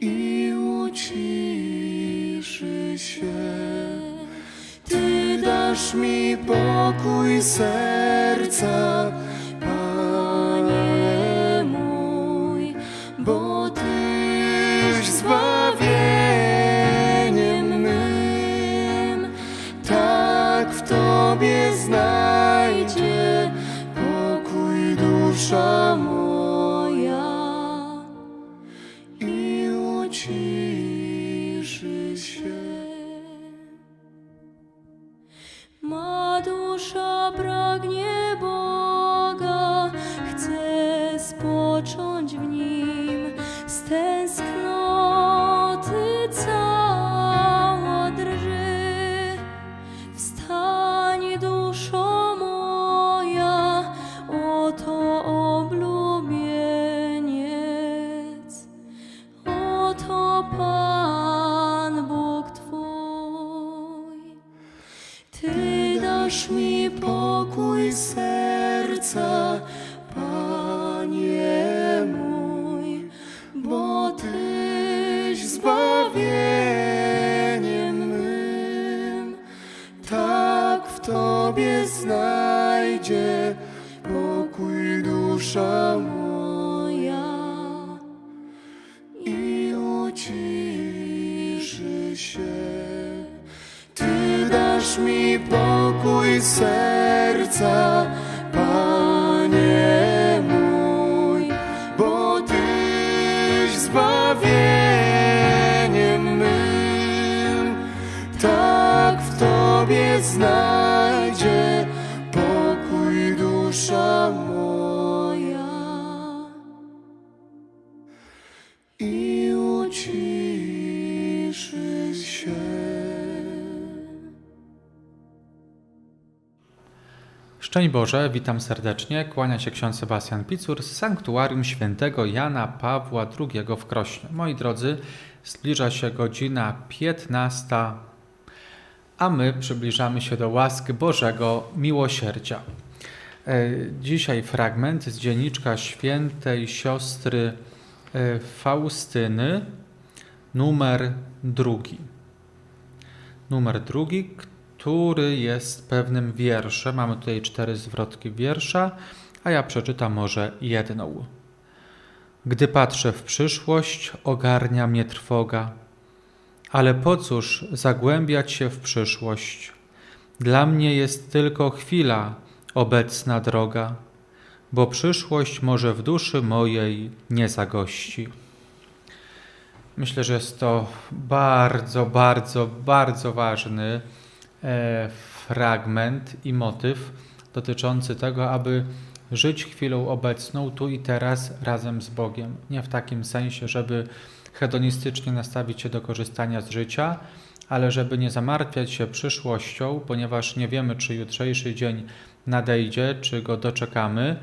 i uciszy się. Ty dasz mi pokój serca, Szczęść Boże, witam serdecznie. Kłania się ksiądz Sebastian Picur z Sanktuarium Świętego Jana Pawła II w Krośnie. Moi drodzy, zbliża się godzina 15, a my przybliżamy się do łaski Bożego Miłosierdzia. E, Dzisiaj fragment z dzienniczka świętej siostry e, Faustyny, numer drugi. Numer drugi, który jest pewnym wierszem. Mamy tutaj cztery zwrotki wiersza, a ja przeczytam może jedną. Gdy patrzę w przyszłość, ogarnia mnie trwoga. Ale po cóż zagłębiać się w przyszłość? Dla mnie jest tylko chwila obecna droga, bo przyszłość może w duszy mojej nie zagości. Myślę, że jest to bardzo, bardzo, bardzo ważny fragment i motyw dotyczący tego, aby żyć chwilą obecną, tu i teraz razem z Bogiem. Nie w takim sensie, żeby hedonistycznie nastawić się do korzystania z życia, ale żeby nie zamartwiać się przyszłością, ponieważ nie wiemy, czy jutrzejszy dzień nadejdzie, czy go doczekamy,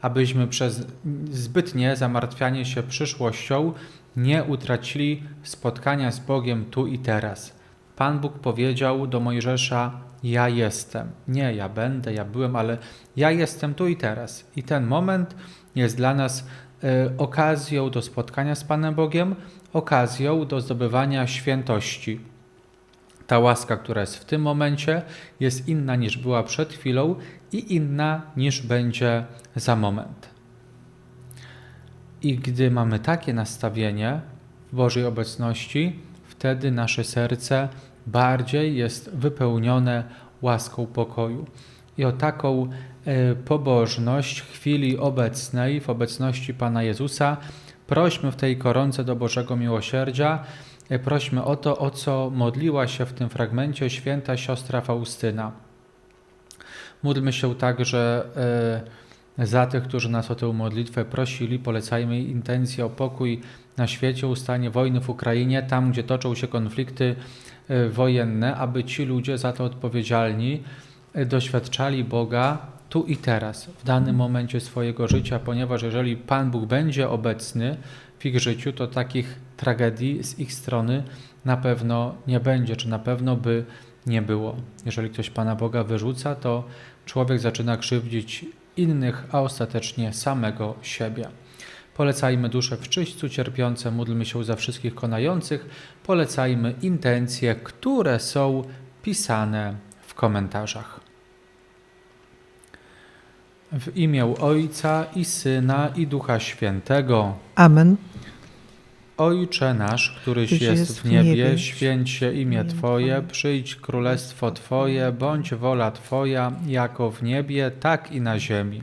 abyśmy przez zbytnie zamartwianie się przyszłością nie utracili spotkania z Bogiem tu i teraz. Pan Bóg powiedział do Mojżesza: Ja jestem. Nie ja będę, ja byłem, ale ja jestem tu i teraz. I ten moment jest dla nas e, okazją do spotkania z Panem Bogiem, okazją do zdobywania świętości. Ta łaska, która jest w tym momencie, jest inna niż była przed chwilą i inna niż będzie za moment. I gdy mamy takie nastawienie w Bożej obecności, wtedy nasze serce bardziej jest wypełnione łaską pokoju. I o taką e, pobożność chwili obecnej, w obecności Pana Jezusa, prośmy w tej koronce do Bożego Miłosierdzia, e, prośmy o to, o co modliła się w tym fragmencie święta siostra Faustyna. Módlmy się także e, za tych, którzy nas o tę modlitwę prosili. Polecajmy intencję o pokój na świecie, ustanie wojny w Ukrainie, tam gdzie toczą się konflikty wojenne, aby ci ludzie za to odpowiedzialni e, doświadczali Boga tu i teraz, w danym momencie swojego życia, ponieważ jeżeli Pan Bóg będzie obecny w ich życiu, to takich tragedii z ich strony na pewno nie będzie, czy na pewno by nie było. Jeżeli ktoś Pana Boga wyrzuca, to człowiek zaczyna krzywdzić innych, a ostatecznie samego siebie. Polecajmy dusze w czyśćcu cierpiące, módlmy się za wszystkich konających, polecajmy intencje, które są pisane w komentarzach. W imię Ojca i Syna i Ducha Świętego. Amen. Ojcze nasz, któryś jest, jest w niebie, niebie, święć się imię Twoje. przyjdź królestwo Twoje, bądź wola Twoja, jako w niebie, tak i na ziemi.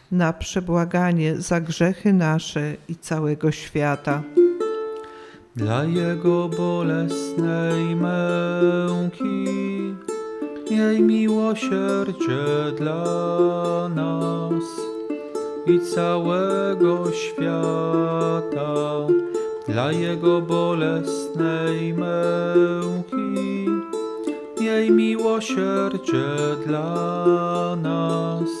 Na przebłaganie za grzechy nasze i całego świata. dla Jego bolesnej męki. Miej miłosierdzie dla nas i całego świata, dla Jego bolesnej męki. Miej miłosierdzie dla nas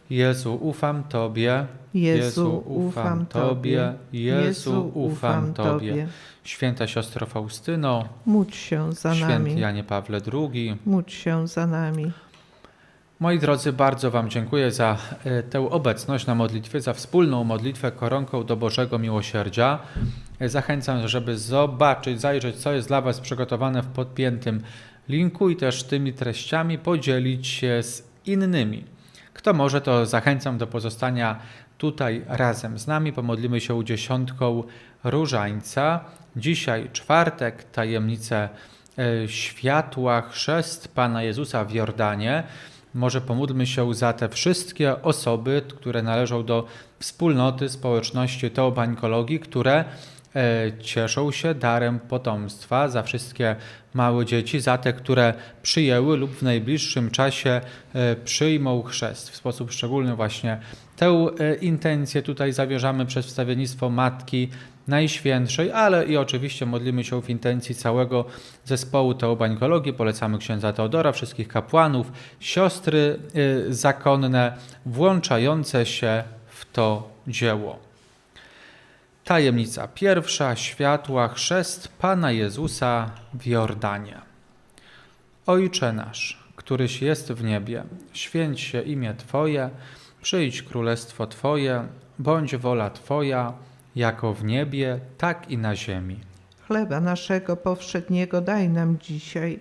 Jezu, ufam Tobie. Jezu, ufam Tobie. Jezu, ufam Tobie. Święta siostro Faustyno, Módl się za święty nami. Janie Pawle II. Módl się za nami. Moi drodzy, bardzo Wam dziękuję za e, tę obecność na modlitwie, za wspólną modlitwę koronką do Bożego Miłosierdzia. E, Zachęcam, żeby zobaczyć, zajrzeć, co jest dla Was przygotowane w podpiętym linku i też tymi treściami podzielić się z innymi. Kto może, to zachęcam do pozostania tutaj razem z nami. Pomodlimy się dziesiątką różańca. Dzisiaj czwartek, tajemnice e, światła, chrzest Pana Jezusa w Jordanie. Może pomódlmy się za te wszystkie osoby, które należą do wspólnoty społeczności teobańkologii, które e, cieszą się darem potomstwa, za wszystkie małe dzieci, za te, które przyjęły lub w najbliższym czasie e, przyjmą chrzest. W sposób szczególny właśnie tę e, intencję tutaj zawierzamy przez wstawiennictwo Matki Najświętszej, ale i oczywiście modlimy się w intencji całego zespołu teobańkologii. Polecamy księdza Teodora, wszystkich kapłanów, siostry y, zakonne włączające się w to dzieło. Tajemnica pierwsza, światła, chrzest Pana Jezusa w Jordanie. Ojcze nasz, któryś jest w niebie, święć się imię Twoje, przyjdź królestwo Twoje, bądź wola Twoja, jako w niebie, tak i na ziemi. Chleba naszego powszedniego daj nam dzisiaj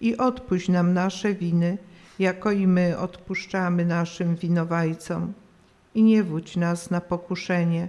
i odpuść nam nasze winy, jako i my odpuszczamy naszym winowajcom. I nie wódź nas na pokuszenie,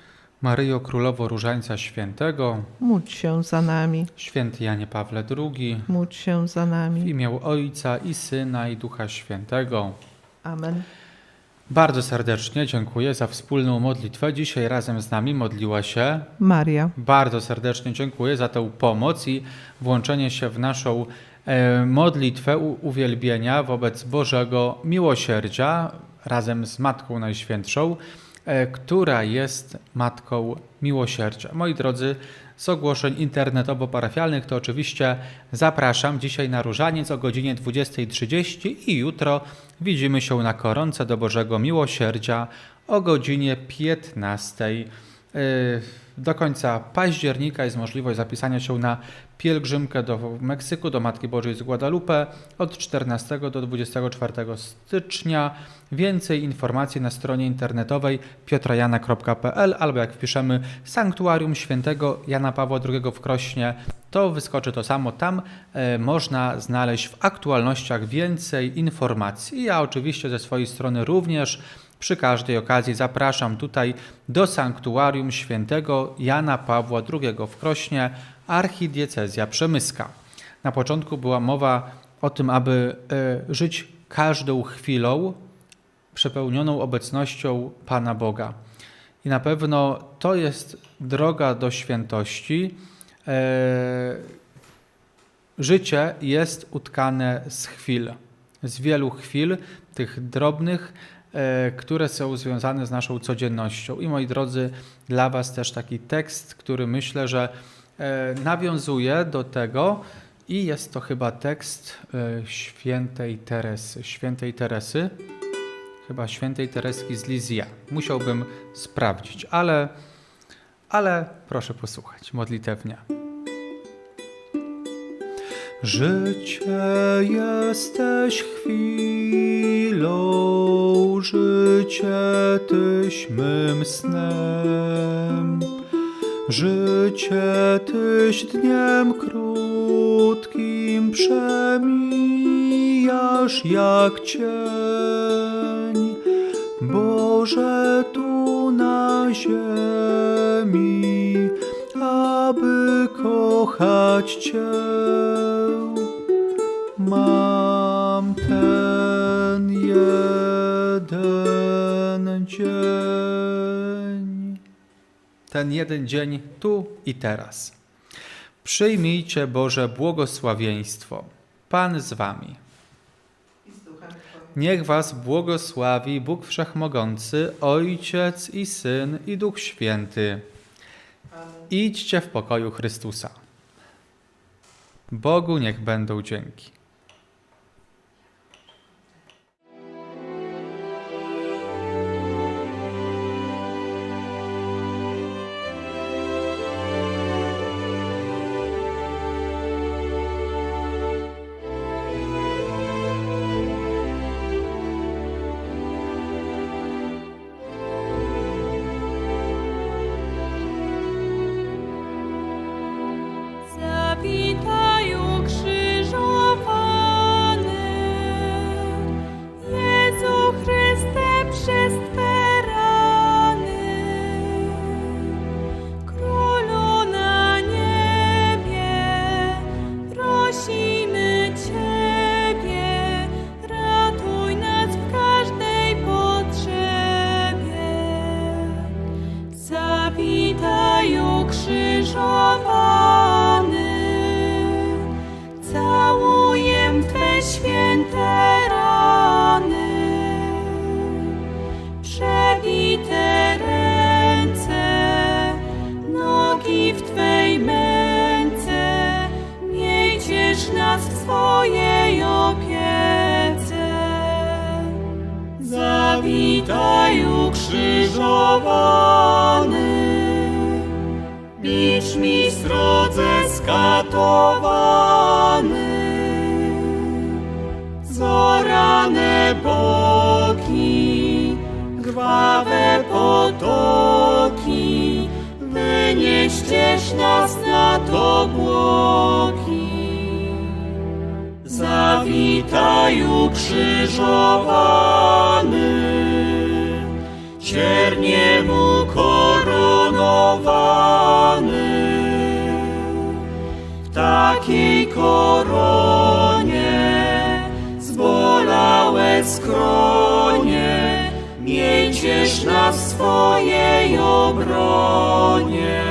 Maryjo Królowo Różańca Świętego, Módl się za nami, Święty Janie Pawle II, módl się za w nami. imię Ojca i Syna i Ducha Świętego. Amen. Bardzo serdecznie dziękuję za wspólną modlitwę. Dzisiaj razem z nami modliła się. Maria, Bardzo serdecznie dziękuję za tę pomoc i włączenie się w naszą e, modlitwę uwielbienia wobec Bożego Miłosierdzia razem z Matką Najświętszą, która jest Matką Miłosierdzia. Moi drodzy, z ogłoszeń internetowo-parafialnych to oczywiście zapraszam dzisiaj na Różaniec o godzinie 20.30 i jutro widzimy się na koronce do Bożego Miłosierdzia o godzinie 15.00. Yy, Do końca października jest możliwość zapisania się na pielgrzymkę do Meksyku, do Matki Bożej z Guadalupe od 14 do 24 stycznia. Więcej informacji na stronie internetowej piotrajana.pl albo jak wpiszemy Sanktuarium Świętego Jana Pawła II w Krośnie, to wyskoczy to samo. Tam e, można znaleźć w aktualnościach więcej informacji. Ja oczywiście ze swojej strony również przy każdej okazji zapraszam tutaj do Sanktuarium Świętego Jana Pawła II w Krośnie, archidiecezja przemyska. Na początku była mowa o tym, aby e, żyć każdą chwilą przepełnioną obecnością Pana Boga. I na pewno to jest droga do świętości. E, życie jest utkane z chwil, z wielu chwil, tych drobnych, które są związane z naszą codziennością. I moi drodzy, dla Was też taki tekst, który myślę, że e, nawiązuje do tego i jest to chyba tekst e, świętej Teresy. Świętej Teresy, chyba świętej Tereski z Lizja. Musiałbym sprawdzić, ale, ale proszę posłuchać modlitewnie. Życie jesteś chwilą, życie tyś mym snem. Życie tyś dniem krótkim przemijasz jak cień. Boże tu na ziemi, aby kochać Cię. Ten jeden dzień tu i teraz. Przyjmijcie Boże błogosławieństwo. Pan z wami. Niech was błogosławi Bóg Wszechmogący, Ojciec i Syn i Duch Święty. Idźcie w pokoju Chrystusa. Bogu niech będą dzięki. 心。Wynieścież nas nad obłoki. Zawitaju krzyżowany, cierniemu koronowany. W takiej koronie zbolałe skronie, miejcież nas w swojej obronie.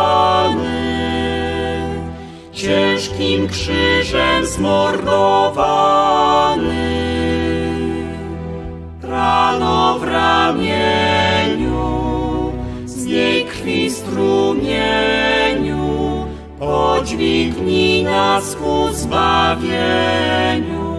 ciężkim krzyżem zmordowany. Rano w ramieniu, z niej krwi strumieniu, podźwignij nas ku zbawieniu.